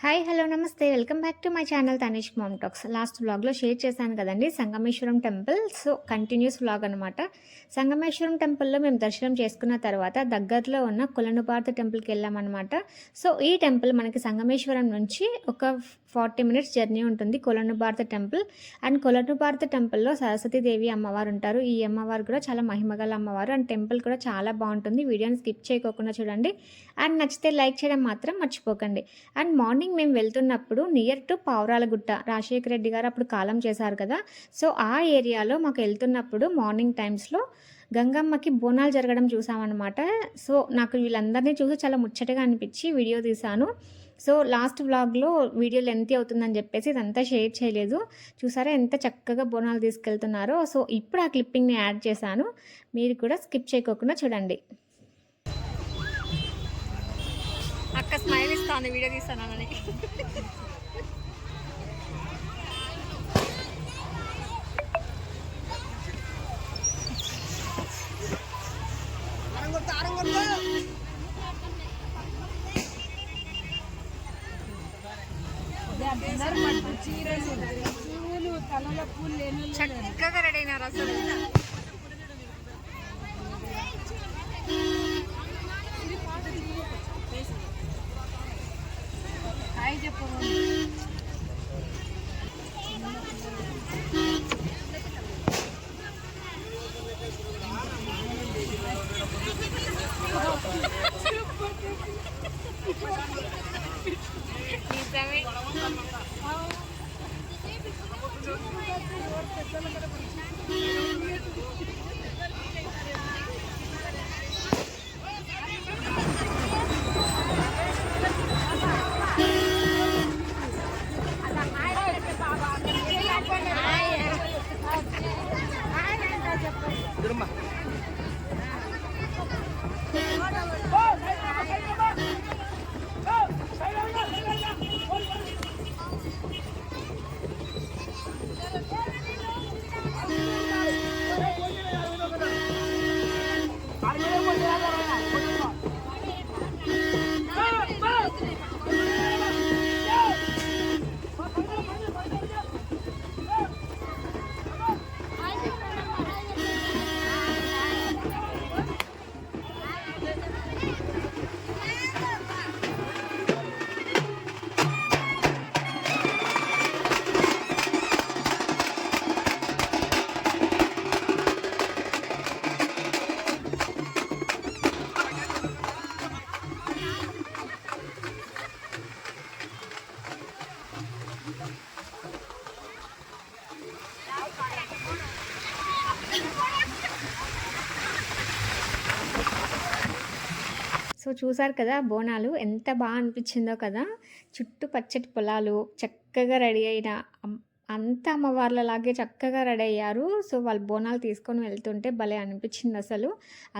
Hi hello నమస్తే. Welcome back to my channel Tanish mom talks. Last వ్లాగ్లో share చేశాను కదండి Sangameshwaram temple. So continuous vlog అనమాట సంగమేశ్వరం టెంపుల్లో మేము దర్శనం చేసుకున్న తర్వాత దగ్గరలో ఉన్న కొలనుపార్త టెంపుల్కి వెళ్ళామన్నమాట. సో ఈ టెంపుల్ మనకి సంగమేశ్వరం నుంచి ఒక ఫార్టీ మినిట్స్ జర్నీ ఉంటుంది కొలనుపార్త టెంపుల్. అండ్ కొలనుభారత టెంపుల్లో సరస్వతీదేవి అమ్మవారు ఉంటారు. ఈ అమ్మవారు కూడా చాలా మహిమగల అమ్మవారు. అండ్ టెంపుల్ కూడా చాలా బాగుంటుంది. వీడియోని స్కిప్ చేయకోకుండా చూడండి. అండ్ నచ్చితే లైక్ చేయడం మాత్రం మర్చిపోకండి. అండ్ మార్నింగ్ మేము వెళ్తున్నప్పుడు నియర్ టు పావురాలగుట్ట రాజశేఖర రెడ్డి గారు అప్పుడు కాలం చేశారు కదా. సో ఆ ఏరియాలో మాకు వెళ్తున్నప్పుడు మార్నింగ్ టైమ్స్లో గంగమ్మకి బోనాలు జరగడం చూసామన్నమాట. సో నాకు వీళ్ళందరినీ చూసి చాలా ముచ్చటగా అనిపించి వీడియో తీశాను. సో లాస్ట్ వ్లాగ్లో వీడియో లెంత్ అవుతుందని చెప్పేసి ఇదంతా షేర్ చేయలేదు. చూసారా ఎంత చక్కగా బోనాలు తీసుకెళ్తున్నారో. సో ఇప్పుడు ఆ క్లిప్పింగ్ని యాడ్ చేశాను. మీరు కూడా స్కిప్ చేయకోకుండా చూడండి. అక్క స్మైల్ ఇస్తాను వీడియో తీస్తానని చక్కగా రెడీ అయినారు అసలు. సో చూసారు కదా బోనాలు ఎంత బాగా అనిపించిందో కదా. చుట్టూ పచ్చటి పొలాలు చక్కగా రెడీ అయిన అంత అమ్మవార్లలాగే చక్కగా రెడీ అయ్యారు. సో వాళ్ళు బోనాలు తీసుకొని వెళ్తుంటే భలే అనిపించింది అసలు.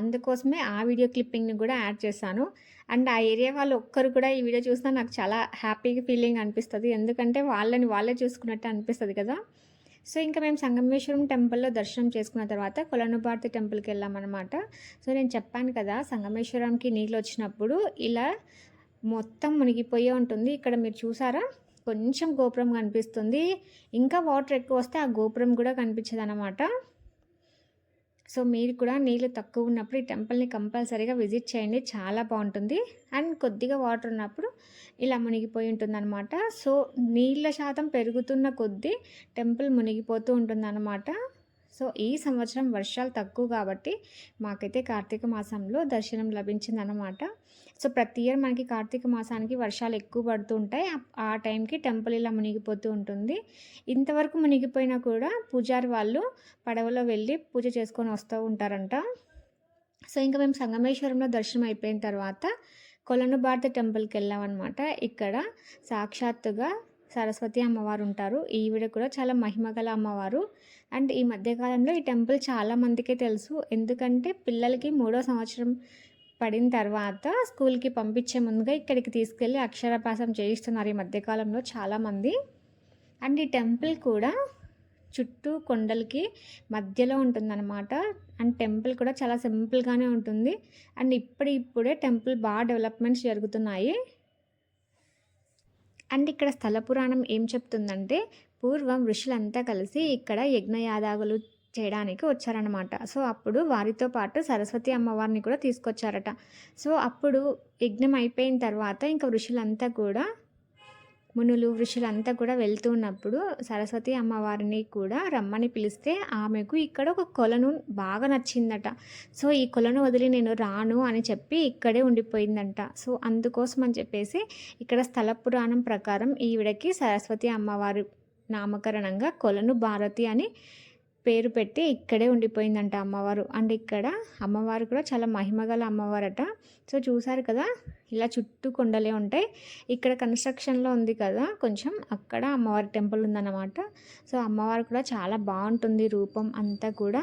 అందుకోసమే ఆ వీడియో క్లిప్పింగ్ని కూడా యాడ్ చేశాను. అండ్ ఆ ఏరియా వాళ్ళు ఒక్కరు కూడా ఈ వీడియో చూసినా నాకు చాలా హ్యాపీగా ఫీలింగ్ అనిపిస్తుంది. ఎందుకంటే వాళ్ళని వాళ్ళే చూసుకున్నట్టు అనిపిస్తుంది కదా. సో ఇంకా మేము సంగమేశ్వరం టెంపుల్లో దర్శనం చేసుకున్న తర్వాత కొలనుభారతి టెంపుల్కి వెళ్ళామన్నమాట. సో నేను చెప్పాను కదా సంగమేశ్వరంకి నీళ్ళు వచ్చినప్పుడు ఇలా మొత్తం మునిగిపోయే ఉంటుంది. ఇక్కడ మీరు చూసారా? కొంచెం గోపురం కనిపిస్తుంది. ఇంకా వాటర్ ఎక్కువ వస్తే ఆ గోపురం కూడా కనిపించదు అనమాట సో మీరు కూడా నీళ్ళు తక్కువ ఉన్నప్పుడు ఈ టెంపుల్ని కంపల్సరీగా విజిట్ చేయండి. చాలా బాగుంటుంది. అండ్ కొద్దిగా వాటర్ ఉన్నప్పుడు ఇలా మునిగిపోయి ఉంటుందన్నమాట. సో నీళ్ళ శాతం పెరుగుతున్న కొద్దీ టెంపుల్ మునిగిపోతూ ఉంటుందన్నమాట. సో ఈ సంవత్సరం వర్షాలు తక్కువ కాబట్టి మాకైతే కార్తీక మాసంలో దర్శనం లభించిందన్నమాట. సో ప్రతి ఇయర్ మనకి కార్తీక మాసానికి వర్షాలు ఎక్కువ పడుతూ ఉంటాయి. ఆ- టైంకి టెంపుల్ ఇలా మునిగిపోతూ ఉంటుంది. ఇంతవరకు మునిగిపోయినా కూడా పూజారి వాళ్ళు పడవలో వెళ్ళి పూజ చేసుకొని వస్తూ ఉంటారంట. సో ఇంకా మేము సంగమేశ్వరంలో దర్శనం అయిపోయిన తర్వాత కొలను భారత టెంపుల్కి వెళ్ళామన్నమాట. ఇక్కడ సాక్షాత్తుగా సరస్వతి అమ్మవారు ఉంటారు ఈవిడ కూడా చాలా మహిమగల అమ్మవారు. అండ్ ఈ మధ్యకాలంలో ఈ టెంపుల్ చాలా మందికే తెలుసు. ఎందుకంటే పిల్లలకి మూడో సంవత్సరం పడిన తర్వాత స్కూల్కి పంపించే ముందుగా ఇక్కడికి తీసుకెళ్ళి అక్షరాభ్యాసం చేయిస్తున్నారు ఈ మధ్యకాలంలో చాలామంది అండ్ ఈ టెంపుల్ కూడా చుట్టూ కొండలకి మధ్యలో ఉంటుందన్నమాట. అండ్ టెంపుల్ కూడా చాలా సింపుల్గానే ఉంటుంది. అండ్ ఇప్పుడిప్పుడే టెంపుల్ బాగా డెవలప్మెంట్స్ జరుగుతున్నాయి. అండ్ ఇక్కడ స్థల పురాణం ఏం చెప్తుందంటే పూర్వం ఋషులంతా కలిసి ఇక్కడ యజ్ఞయాదాగులు చేయడానికి వచ్చారనమాట సో అప్పుడు వారితో పాటు సరస్వతి అమ్మవారిని కూడా తీసుకొచ్చారట. సో అప్పుడు యజ్ఞం అయిపోయిన తర్వాత ఇంకా ఋషులంతా కూడా మునులు ఋషులంతా కూడా వెళ్తున్నప్పుడు సరస్వతి అమ్మవారిని కూడా రమ్మని పిలిస్తే ఆమెకు ఇక్కడ ఒక కొలను బాగా నచ్చిందట. సో ఈ కొలను వదిలి నేను రాను అని చెప్పి ఇక్కడే ఉండిపోయిందంట. సో అందుకోసం అని చెప్పేసి ఇక్కడ స్థల పురాణం ప్రకారం ఈవిడకి సరస్వతి అమ్మవారి నామకరణంగా కొలను భారతి అని పేరు పెట్టి ఇక్కడే ఉండిపోయిందంట అమ్మవారు. అండ్ ఇక్కడ అమ్మవారు కూడా చాలా మహిమగల అమ్మవారట. సో చూసారు కదా ఇలా చుట్టూ కొండలే ఉంటాయి. ఇక్కడ కన్స్ట్రక్షన్లో ఉంది కదా కొంచెం అక్కడ అమ్మవారి టెంపుల్ ఉందన్నమాట. సో అమ్మవారు కూడా చాలా బాగుంటుంది రూపం అంతా కూడా.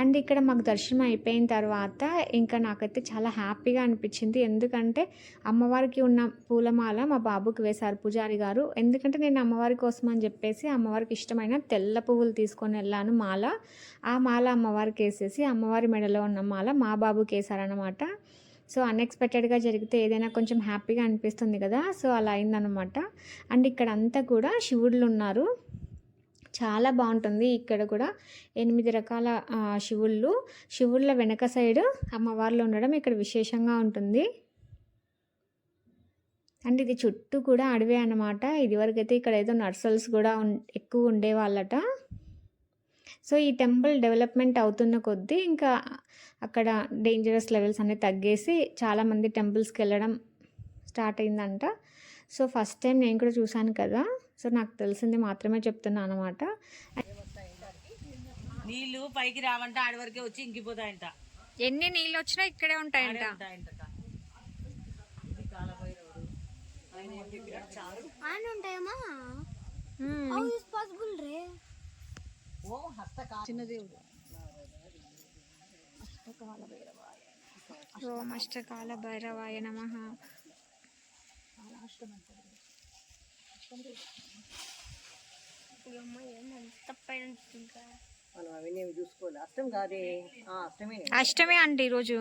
అండ్ ఇక్కడ మాకు దర్శనం అయిపోయిన తర్వాత ఇంకా నాకైతే చాలా హ్యాపీగా అనిపించింది. ఎందుకంటే అమ్మవారికి ఉన్న పూలమాల మా బాబుకి వేశారు పూజారి గారు. ఎందుకంటే నేను అమ్మవారి కోసం అని చెప్పేసి అమ్మవారికి ఇష్టమైన తెల్ల పువ్వులు తీసుకొని వెళ్ళాను మాల. ఆ మాల అమ్మవారికి వేసేసి అమ్మవారి మెడలో ఉన్న మాల మా బాబుకి వేశారనమాట సో అన్ఎక్స్పెక్టెడ్గా జరిగితే ఏదైనా కొంచెం హ్యాపీగా అనిపిస్తుంది కదా. సో అలా అయిందనమాట అండ్ ఇక్కడ అంతా కూడా శివుళ్ళు ఉన్నారు. చాలా బాగుంటుంది. ఇక్కడ కూడా ఎనిమిది రకాల శివుళ్ళు. శివుళ్ళ వెనక సైడ్ అమ్మవార్లు ఉండడం ఇక్కడ విశేషంగా ఉంటుంది. అండ్ ఇది చుట్టూ కూడా అడవే అన్నమాట. ఇదివరకైతే అయితే ఇక్కడ ఏదో నర్సల్స్ కూడా ఉన్ ఎక్కువ ఉండేవాళ్ళట. సో ఈ టెంపుల్ డెవలప్మెంట్ అవుతున్న కొద్దీ ఇంకా అక్కడ డేంజరస్ లెవెల్స్ అన్నీ తగ్గేసి చాలామంది టెంపుల్స్కి వెళ్ళడం స్టార్ట్ అయిందంట. సో ఫస్ట్ టైం నేను కూడా చూశాను కదా. సో నాకు తెలిసింది మాత్రమే చెప్తున్నాను అనమాట నీళ్ళు పైకి రావంట ఆడి వరకే వచ్చి ఇంకిపోతాయంట. ఎన్ని నీళ్ళు వచ్చినా ఇక్కడే ఉంటాయంట. ఓ చిన్న దేవుడు. ఓం అష్టకాల భైరవాయ నమ. మనం అవన్నీ చూసుకోవాలి. అష్టం కాదే. ఆ, అష్టమే అష్టమి అండి ఈరోజు.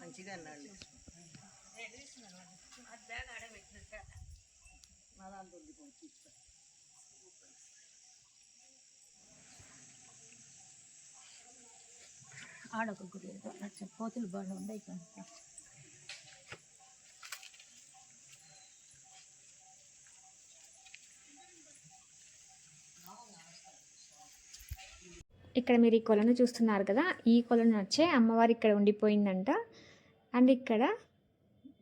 మంచిగా అన్నాడు. ఆడొక గుడి పోతులు బాగా ఉన్నాయి ఇక్కడ. ఇక్కడ మీరు ఈ కొలను చూస్తున్నారు కదా ఈ కొలను వచ్చే అమ్మవారు ఇక్కడ ఉండిపోయిందంట. అండ్ ఇక్కడ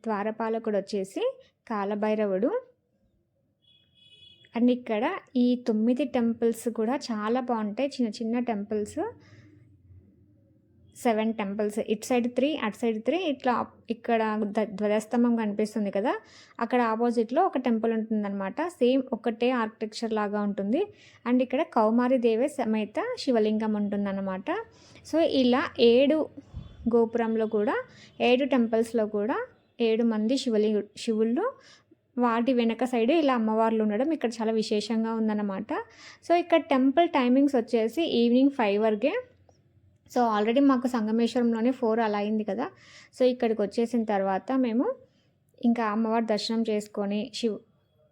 ద్వారపాలకుడు వచ్చేసి కాలభైరవుడు. అండ్ ఇక్కడ ఈ తొమ్మిది టెంపుల్స్ కూడా చాలా బాగుంటాయి చిన్న చిన్న టెంపుల్స్. Seven temples. ఇటు సైడ్ త్రీ అటు సైడ్ త్రీ ఇట్లా ఇక్కడ ద- ధ్వజస్తంభం కనిపిస్తుంది కదా అక్కడ ఆపోజిట్లో ఒక టెంపుల్ ఉంటుందన్నమాట. సేమ్ ఒకటే ఆర్కిటెక్చర్ లాగా ఉంటుంది. అండ్ ఇక్కడ కౌమారి దేవి సమేత శివలింగం ఉంటుందన్నమాట. సో ఇలా ఏడు గోపురంలో కూడా ఏడు టెంపుల్స్లో కూడా ఏడు మంది శివలి శివుళ్ళు వాటి వెనక సైడ్ ఇలా అమ్మవార్లు ఉండడం ఇక్కడ చాలా విశేషంగా ఉందన్నమాట. సో ఇక్కడ టెంపుల్ టైమింగ్స్ వచ్చేసి ఈవినింగ్ ఫైవ్ వరకే సో ఆల్రెడీ మాకు సంగమేశ్వరంలోనే ఫోర్ అలా అయింది కదా. సో ఇక్కడికి వచ్చేసిన తర్వాత మేము ఇంకా అమ్మవారి దర్శనం చేసుకొని శివ్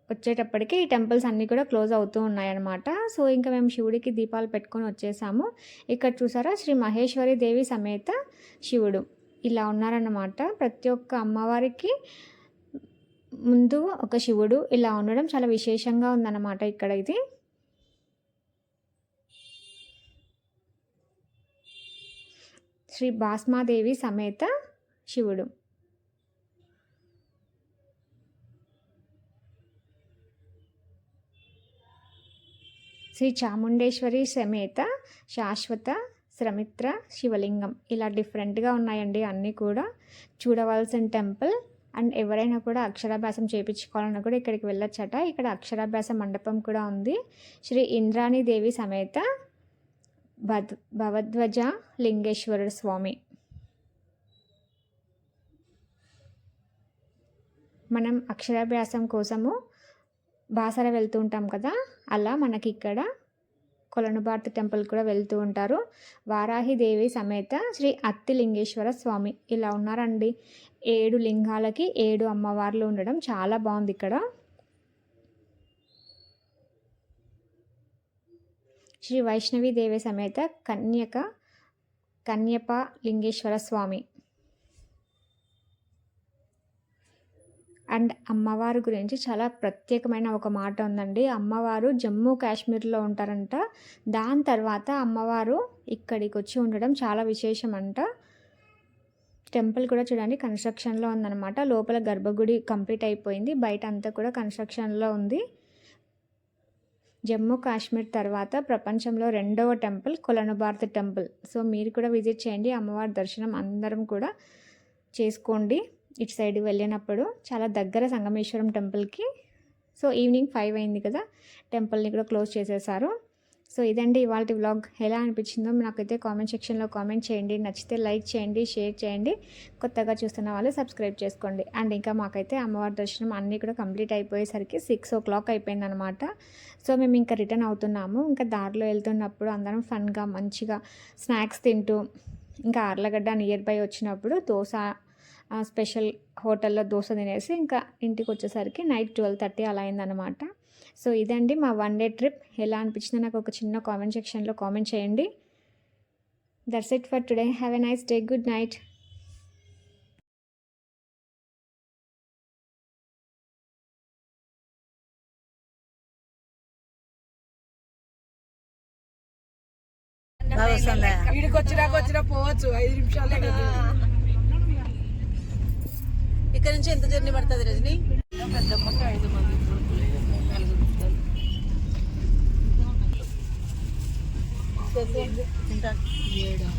వచ్చేటప్పటికి ఈ టెంపుల్స్ అన్నీ కూడా క్లోజ్ అవుతూ ఉన్నాయన్నమాట. సో ఇంకా మేము శివుడికి దీపాలు పెట్టుకొని వచ్చేసాము. ఇక్కడ చూసారా? శ్రీ మహేశ్వరి దేవి సమేత శివుడు ఇలా ఉన్నారన్నమాట. ప్రతి ఒక్క అమ్మవారికి ముందు ఒక శివుడు ఇలా ఉండడం చాలా విశేషంగా ఉందన్నమాట ఇక్కడ ఇది. శ్రీ భాస్మాదేవి సమేత శివుడు. శ్రీ చాముండేశ్వరి సమేత శాశ్వత శ్రమిత్ర శివలింగం. ఇలా డిఫరెంట్గా ఉన్నాయండి అన్నీ కూడా. చూడవలసిన టెంపుల్ అండ్ ఎవరైనా కూడా అక్షరాభ్యాసం చేయించుకోవాలన్నా కూడా ఇక్కడికి వెళ్ళొచ్చట. ఇక్కడ అక్షరాభ్యాస మండపం కూడా ఉంది. శ్రీ ఇంద్రాణి దేవి సమేత భద్ భవధ్వజ లింగేశ్వరుడు స్వామి. మనం అక్షరాభ్యాసం కోసము బాసర వెళ్తూ ఉంటాం కదా అలా మనకి ఇక్కడ కొలనుబార్త్ టెంపుల్ కూడా వెళ్తూ ఉంటారు. వారాహిదేవి సమేత శ్రీ అత్తి లింగేశ్వర స్వామి. ఇలా ఉన్నారండి. ఏడు లింగాలకి ఏడు అమ్మవార్లు ఉండడం చాలా బాగుంది ఇక్కడ. శ్రీ వైష్ణవి దేవి సమేత కన్యక కన్యప లింగేశ్వర స్వామి. అండ్ అమ్మవారి గురించి చాలా ప్రత్యేకమైన ఒక మాట ఉందండి. అమ్మవారు జమ్మూ కాశ్మీర్లో ఉంటారంట. దాని తర్వాత అమ్మవారు ఇక్కడికి వచ్చి ఉండడం చాలా విశేషం అంట టెంపుల్ కూడా చూడండి కన్స్ట్రక్షన్లో ఉందన్నమాట. లోపల గర్భగుడి కంప్లీట్ అయిపోయింది. బయట అంతా కూడా కన్స్ట్రక్షన్లో ఉంది. జమ్మూ కాశ్మీర్ తర్వాత ప్రపంచంలో రెండవ టెంపుల్ కొలనుబార్త్ టెంపుల్. సో మీరు కూడా విజిట్ చేయండి అమ్మవారి దర్శనం అందరం కూడా చేసుకోండి. ఇటు సైడ్ వెళ్ళినప్పుడు చాలా దగ్గర సంగమేశ్వరం టెంపుల్కి. సో ఈవినింగ్ ఫైవ్ అయింది కదా టెంపుల్ని కూడా క్లోజ్ చేసేసారు. సో ఇదండి ఇవాళ వ్లాగ్. ఎలా అనిపించిందో నాకైతే కామెంట్ సెక్షన్లో కామెంట్ చేయండి. నచ్చితే లైక్ చేయండి షేర్ చేయండి. కొత్తగా చూస్తున్న వాళ్ళు సబ్స్క్రైబ్ చేసుకోండి. అండ్ ఇంకా మాకైతే అమ్మవారి దర్శనం అన్నీ కూడా కంప్లీట్ అయిపోయేసరికి సిక్స్ ఓ క్లాక్ అయిపోయిందనమాట సో మేము ఇంకా రిటర్న్ అవుతున్నాము. ఇంకా దారిలో వెళ్తున్నప్పుడు అందరం ఫన్గా మంచిగా స్నాక్స్ తింటూ ఇంకా ఆర్లగడ్డ నియర్ బై వచ్చినప్పుడు దోశ స్పెషల్ హోటల్లో దోశ తినేసి ఇంకా ఇంటికి వచ్చేసరికి నైట్ ట్వెల్వ్ థర్టీ అలా అయిందనమాట సో ఇదండి మా వన్ డే ట్రిప్. ఎలా అనిపించిందో నాకు ఒక చిన్న కామెంట్ సెక్షన్లో కామెంట్ చేయండి. That's it for today have a nice day good night వీడికి వచ్చినాక వచ్చినా పోవచ్చు ఐదు నిమిషాలే కదా ఇక్కడ నుంచి ఎంత జర్నీ పడుతుంది రజని? పెద్దమ్మకి ఐదు మంది. ఏడు.